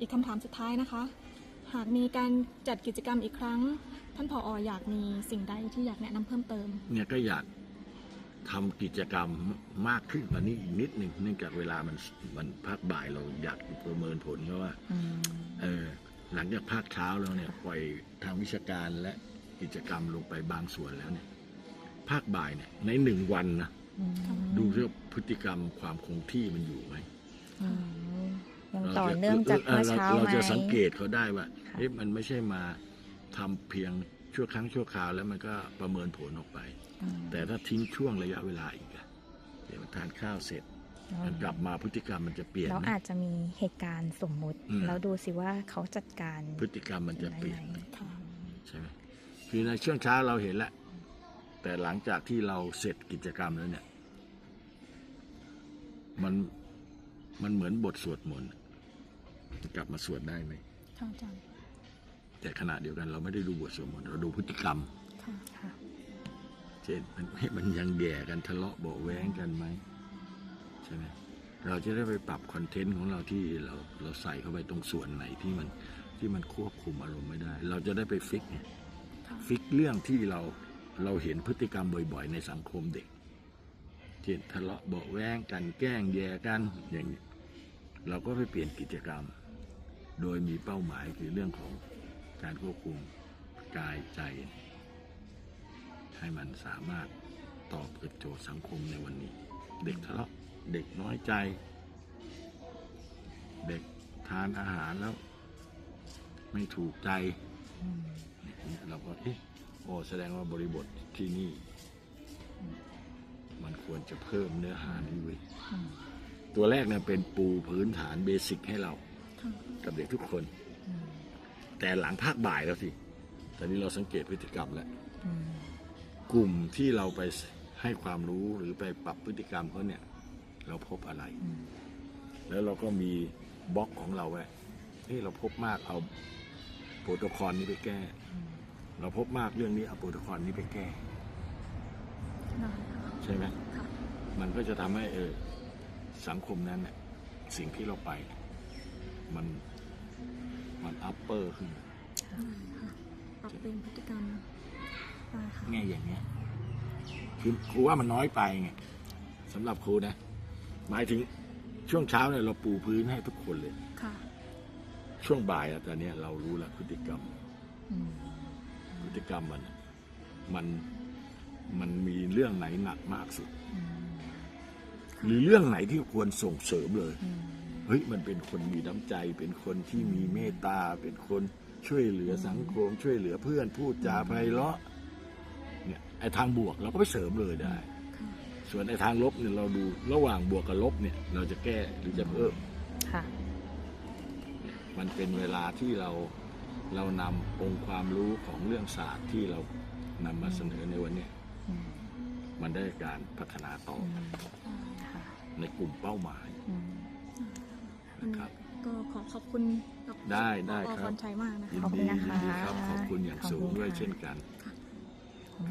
อีกคำถามสุดท้ายนะคะ หากมีการจัดกิจกรรมอีกครั้ง ท่านผออยากมีสิ่งใดที่อยากแนะนำเพิ่มเติม เนี่ยก็อยากทำกิจกรรมมากขึ้นกว่านี้อีกนิดหนึ่งเนื่องจากเวลามันมันภาคบ่ายเราอยากประเมินผลเพราะว่าอืมเออหลังจากภาคเช้าแล้วเนี่ยปล่อยทางวิชาการและกิจกรรมลงไปบางส่วนแล้วเนี่ย ภาคบ่ายเนี่ย ในหนึ่งวันนะอืมดูเรื่องพฤติกรรมความคงที่มันอยู่ไหมอืม ยังราต่อจะเนื่องจากเออเมื่อเช้าเราไหมจะสังเกตเขาได้ว่าค่ะเอ๊ะมันไม่ใช่มาทำเพียงชั่วครั้งชั่วคราวแล้วมันก็ประเมินผลออกไปอืมแต่ถ้าทิ้งช่วงระยะเวลาอีกอะเดี๋ยวทานข้าวเสร็จมันกลับมาพฤติกรรมมันจะเปลี่ยนแล้วนะอาจจะมีเหตุการณ์สมมุติอืมแล้วดูสิว่าเขาจัดการพฤติกรรมมันจะเปลี่ยนได้ไหมค่ะใช่ไหมคือในช่วงเช้าเราเห็นแล้วแต่หลังจากที่เราเสร็จกิจกรรมแล้วเนี่ย มันมันเหมือนบทสวดมนต์ กลับมาสวดได้ไหมค่ะอาจารย์แต่ขณะเดียวกันเราไม่ได้ดูบทสวดมนต์เราดูพฤติกรรม ค่ะค่ะเช่นมันมันยังแย่กันทะเลาะเบาะแว้งกันไหมใช่ไหมเราจะได้ไปปรับคอนเทนต์ของเราที่เราเราใส่เข้าไปตรงส่วนไหนที่มันที่มันควบคุมอารมณ์ไม่ได้ เราจะได้ไปฟิกไงค่ะฟิกเรื่องที่เราเราเห็นพฤติกรรมบ่อยๆ ในสังคมเด็กเช่นทะเลาะเบาะแว้งกันแกล้งแย่กันอย่างนี้เราก็ไปเปลี่ยนกิจกรรม โดยมีเป้าหมายคือเรื่องของการควบคุมกายใจ ให้มันสามารถตอบกับโจทย์สังคมในวันนี้ เด็กทะเลาะเด็กน้อยใจ เด็กทานอาหารแล้ว ไม่ถูกใจเราก็เอ๊ะโอ้แสดงว่าบริบทที่นี่ มันควรจะเพิ่มเนื้อหานี้เว้ยตัวแรกเนี่ยเป็นปูพื้นฐานเบสิกให้เรา กับเด็กทุกคนอืมแต่หลังภาคบ่ายแล้วสิตอนนี้เราสังเกตพฤติกรรมแล้วอืมกลุ่มที่เราไปให้ความรู้หรือไปปรับพฤติกรรมเขาเนี่ย เราพบอะไรอืมแล้วเราก็มีบล็อกของเราไว้เฮ้ยเราพบมากเอาโปรโตคอลนี้ไปแก้อืมเราพบมากเรื่องนี้เอาโปรโตคอลนี้ไปแก้ได้ค่ะใช่ไหมค่ะมันก็จะทำให้เออสังคมนั้นเนี่ยสิ่งที่เราไปเนี่ย มันมันอัปเปอร์ขึ้นได้ค่ะปรับเป็นพฤติกรรมได้ค่ะไงอย่างเงี้ยคือครูว่ามันน้อยไปไงสำหรับครูนะ หมายถึงช่วงเช้าเนี่ยเราปูพื้นให้ทุกคนเลย ค่ะ ช่วงบ่ายอะตอนเนี้ยเรารู้แล้วพฤติกรรม อืมพฤติกรรมมันอะมันมันมีเรื่องไหนหนักมากสุด อืมหรือเรื่องไหนที่ควรส่งเสริมเลย อืมเฮ้ยมันเป็นคนมีน้ำใจ เป็นคนที่มีเมตตา เป็นคนช่วยเหลือสังคม ช่วยเหลือเพื่อนพูดจาไพเราะเนี่ยไอ้ทางบวกเราก็ไปเสริมเลยได้ค่ะส่วนไอ้ทางลบเนี่ยเราดูระหว่างบวกกับลบเนี่ย เราจะแก้หรือจะเพิ่มค่ะ มันเป็นเวลาที่เราเรานำองค์ความรู้ของเรื่องศาสตร์ที่เรานำมาเสนอในวันเนี้ยอืมมันได้การพัฒนาต่ออืมได้ค่ะในกลุ่มเป้าหมายอืมนะ ครับก็ขอขอบคุณกับได้ได้ผอครับ พรชัยมากนะคะ ยินขอบคุดีณนะคะยินดีครับขอบคุณอย่างสูงด้วยเช่นกัน ค่ะ